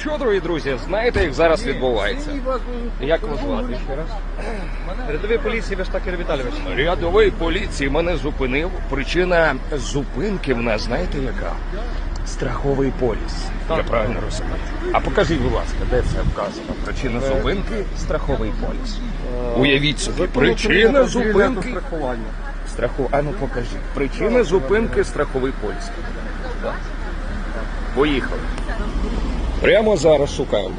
Що, дорогі друзі, знаєте, як зараз відбувається? Як вас звати ще раз? Рядовий поліції Вештакер Віталійович. Рядовий поліції мене зупинив. Причина зупинки в нас, знаєте яка? Страховий поліс. Я правильно розумію. А покажіть, будь ласка, де це вказано? Причина зупинки страховий поліс. Уявіть собі, причина зупинки страхування. страху. А ну покажіть. Причина зупинки страховий поліс. Поїхали. Прямо зараз шукаємо.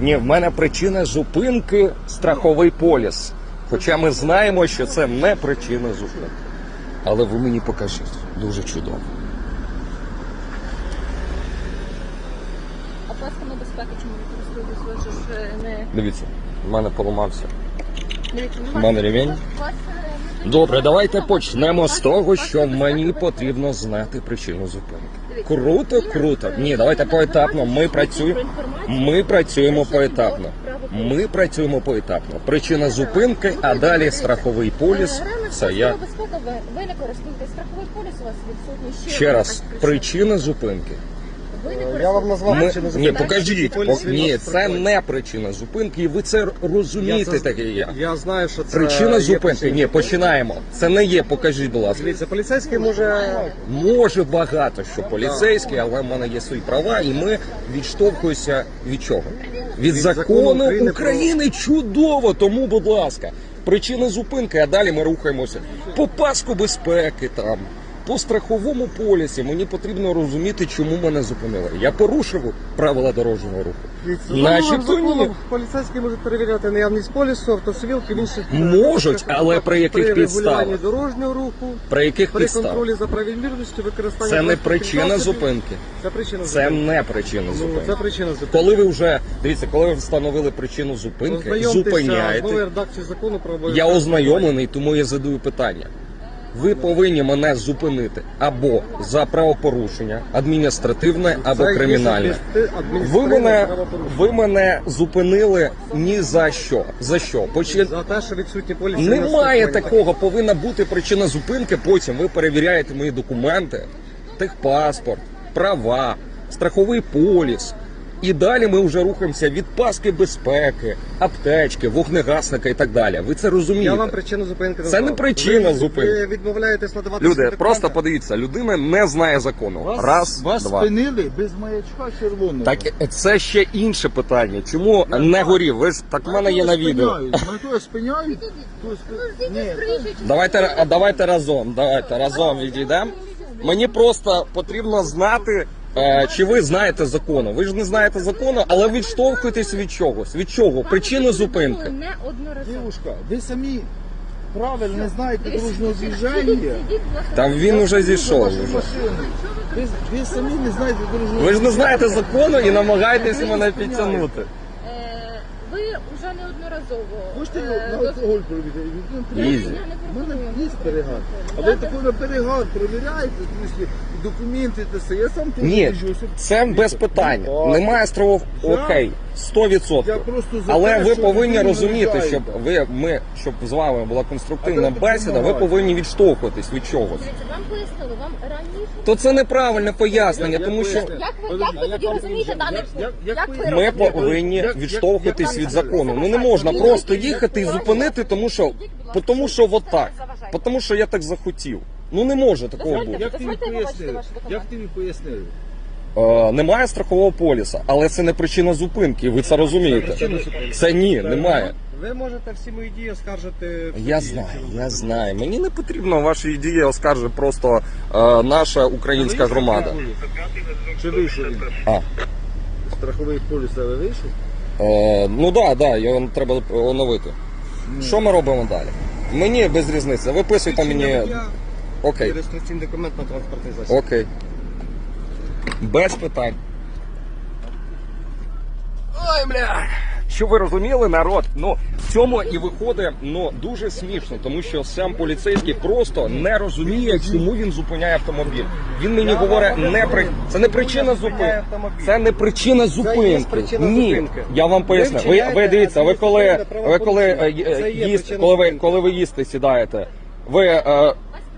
Ні, в мене причина зупинки страховий поліс. Хоча ми знаємо, що це не причина зупинки. Але ви мені покажіть. Дуже чудово. А пасками безпеки чому не користуєтесь? Ви ж е, не Дивіться, в мене поламався. дивіться, В мене ремінь. Добре, давайте почнемо з того, що мені потрібно знати причину зупинки. Круто, круто. Ні, давайте поетапно. Ми працюємо. Ми працюємо поетапно. Ми працюємо поетапно. Причина зупинки, а далі страховий поліс. Це я безпека. Ви, не користуєтесь страховий поліс. У вас відсутній ще раз. Причина зупинки. Не Я вам назвав Ми... причину Ні, зупинки. покажіть. По- Ні, це не причина зупинки, і ви це розумієте, Я це- таке як. Я знаю, що це Причина є зупинки. причина. Ні, починаємо. Це не є. Покажіть, будь ласка. Дивіться, поліцейський може Може багато що поліцейський, але в мене є свої права, і ми відштовхуємося від чого? Від, закону, закону України України, чудово. Тому, будь ласка, причина зупинки, а далі ми рухаємося по паску безпеки там. По страховому полісі мені потрібно розуміти, чому мене зупинили. Я порушив правила дорожнього руху. Начебто ні. поліцейські можуть перевіряти наявність полісу, автосивілки в інших Можуть, але при яких підставах? дорожнього руху, При яких при контролі за правомірністю використання Це не причина зупинки. Це причина Це не причина Ну, зупинки. це причина зупинки. Коли ви вже дивіться, коли ви встановили причину зупинки, зупиняєте. закону про Я ознайомлений, тому я задаю питання. Ви повинні мене зупинити або за правопорушення, адміністративне або кримінальне. Ви мене, ви мене зупинили ні за що. За що? Почи... За те, що відсутні поліси. Немає такого, повинна бути причина зупинки. Потім ви перевіряєте мої документи, техпаспорт, права, страховий поліс. І далі ми вже рухаємося від паски безпеки, аптечки, вогнегасника і так далі. Ви це Я розумієте? вам причину зупинки Це назвав. не причина ви, зупинки. Ви відмовляєтесь надавати Люди, просто подивіться, людина не знає закону. Вас, Раз, вас два. спинили без маячка червоного. Так це ще інше питання. Чому не горів? Ви ж так в мене є на відео. Спиняють. То спиняють, то спи... Ні, Давайте, давайте разом. Давайте разом відійдемо. Мені просто потрібно знати, е, чи ви знаєте закону. Ви ж не знаєте закону, але відштовхуєтесь від чогось. Від чого? Причини зупинки. Дівушка, ви самі правильно не знаєте дорожнього движення. Там він уже зійшов. Ви, ви самі не знаєте дорожнього Ви ж не знаєте закону і намагаєтесь мене підтягнути. Е, Ви вже неодноразово. Можете е, на алкоголь провіряти? Ізі. я не У мене пропоную. є перегар. А ви такий на перегар провіряєте, документи та все. Я сам теж Ні, їжджу, щоб- це без питань. Ну, Немає строво. Окей, 100%. Я просто за Але те, ви що повинні ви розуміти, щоб ви ми щоб з вами була конструктивна А бесіда, ви повинні відштовхуватись від чогось. Дивіться, Вам пояснили, вам раніше. То це неправильне пояснення, тому що Як ви, як ви тоді розумієте даний пункт? як Як ви- ми розумієте? повинні як- відштовхуватись як- від закону. Ну не можна просто їхати і зупинити, тому що тому що от так. Тому що я так захотів. Ну не може такого Дозвольте. бути. Як пояснили? ваші документи. Як тобі пояснили? Е, немає страхового поліса, але це не причина зупинки. Ви це розумієте? Це ні, немає. Ви можете всі мої дії оскаржити. в Я суді. знаю, я знаю. Мені не потрібно ваші ідеї оскаржить просто е, наша українська громада. Чи вийшов він? А. Страховий поліс але вийшов? Е, ну так, да, да, його треба оновити. Що ми робимо далі? Мені без різниці. Виписуйте мені. Я Окей, реєстраційний документ на транспортний засіб. окей. Без питань. Ой, бля. Що ви розуміли, народ? Ну в цьому і виходить ну дуже смішно, тому що сам поліцейський просто не розуміє, чому він зупиняє автомобіль. Він мені говорить, не при це не причина зупинки. Це не причина зупинки. причина Ні, зупинки. я вам поясню. Ви, ви дивіться, ви коли ви коли е, е, причина коли ви коли ви їсти сідаєте, ви е,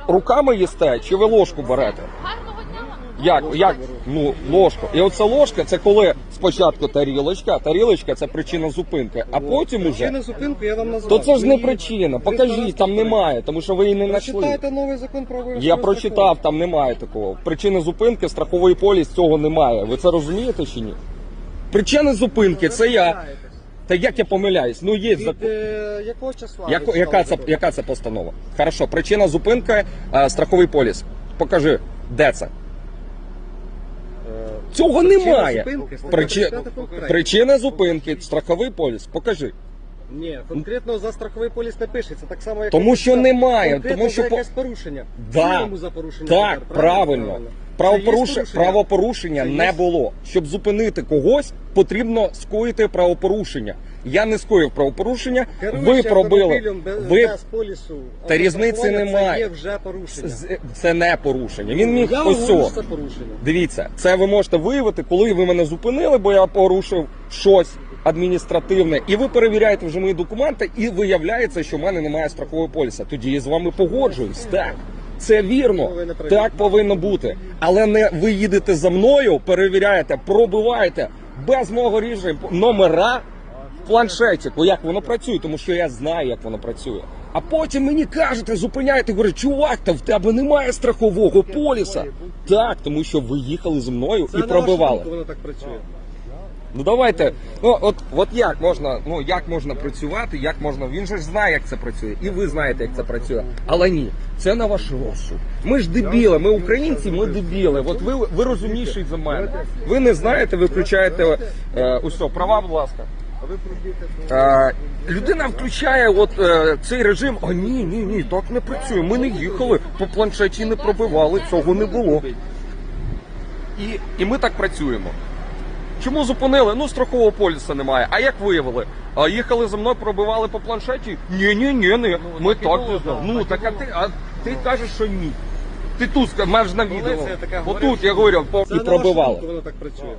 руками їсте чи ви ложку берете? Гарного дня вам. Як? Як? Ну, ложка. І оця ложка це коли спочатку тарілочка, тарілочка це причина зупинки, а потім уже. Причина зупинки я вам назвав. То це ж не причина. Покажіть, там немає, тому що ви її не знайшли. Прочитайте новий закон про обов'язкове Я прочитав, там немає такого. Причини зупинки, страховий поліс цього немає. Ви це розумієте чи ні? Причини зупинки це я. Та як я помиляюсь? Ну є Від закон. е, якого числа? Як, ви яка, це, яка це постанова? Хорошо, причина зупинки, е, страховий поліс. Покажи, де це? Е, Цього причина немає. зупинки, стаття Причи... 35 пункт третій. Причина зупинки, страховий поліс. Покажи. Ні, конкретно за страховий поліс не пишеться, так само як Тому і що за- немає, конкретно тому що за по- якесь порушення. Да. Чому за порушення? Так, тепер, правильно. Правопоруш... Правопорушення не було. Щоб зупинити когось, потрібно скоїти правопорушення. Я не скоїв правопорушення, ви пробили. Ви... полісу. Та різниці немає. Це є вже порушення. Це не порушення. Він міг Я ось це порушення. Дивіться, це ви можете виявити, коли ви мене зупинили, бо я порушив щось адміністративне, і ви перевіряєте вже мої документи, і виявляється, що в мене немає страхового поліса. Тоді я з вами погоджуюсь. Так. Це вірно, так повинно бути. Але не ви їдете за мною, перевіряєте, пробиваєте без мого рішення номера в планшеті, бо як воно працює, тому що я знаю, як воно працює. А потім мені кажете, зупиняєте, говорите, чувак, та в тебе немає страхового поліса. Так, тому що ви їхали зі мною і пробивали. воно так працює. Ну давайте. Ну от, от як можна, ну як можна працювати, як можна. Він же ж знає, як це працює, і ви знаєте, як це працює. Але ні, це на ваш розсуд. Ми ж дебіли, ми українці, ми дебіли. От ви, ви розумніший за мене. Ви не знаєте, ви включаєте е, усе, права, будь ласка. А людина включає от е, цей режим. А ні, ні, ні, так не працює. Ми не їхали по планшеті, не пробивали, цього не було. І, і ми так працюємо. Чому зупинили? Ну, страхового поліса немає. А як виявили? А їхали за мною, пробивали по планшеті? Ні, ні, ні, не. Ми так не знали. Ну так а ти, а ти кажеш, що ні. Ти тут ска- маєш на відео. Отут я говорю, по- і пробивали. воно так працює.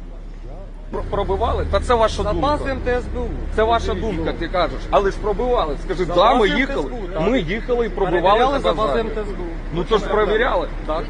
Про- Пробивали? Та це ваша думка. базою МТСБУ. Це ваша думка, ти кажеш. Але ж пробивали. Скажи, да, ми базою їхали. МТСБУ, так. Ми їхали і пробивали Перевіряли тебе за базою. МТСБУ. Ну то ж перевіряли. Так.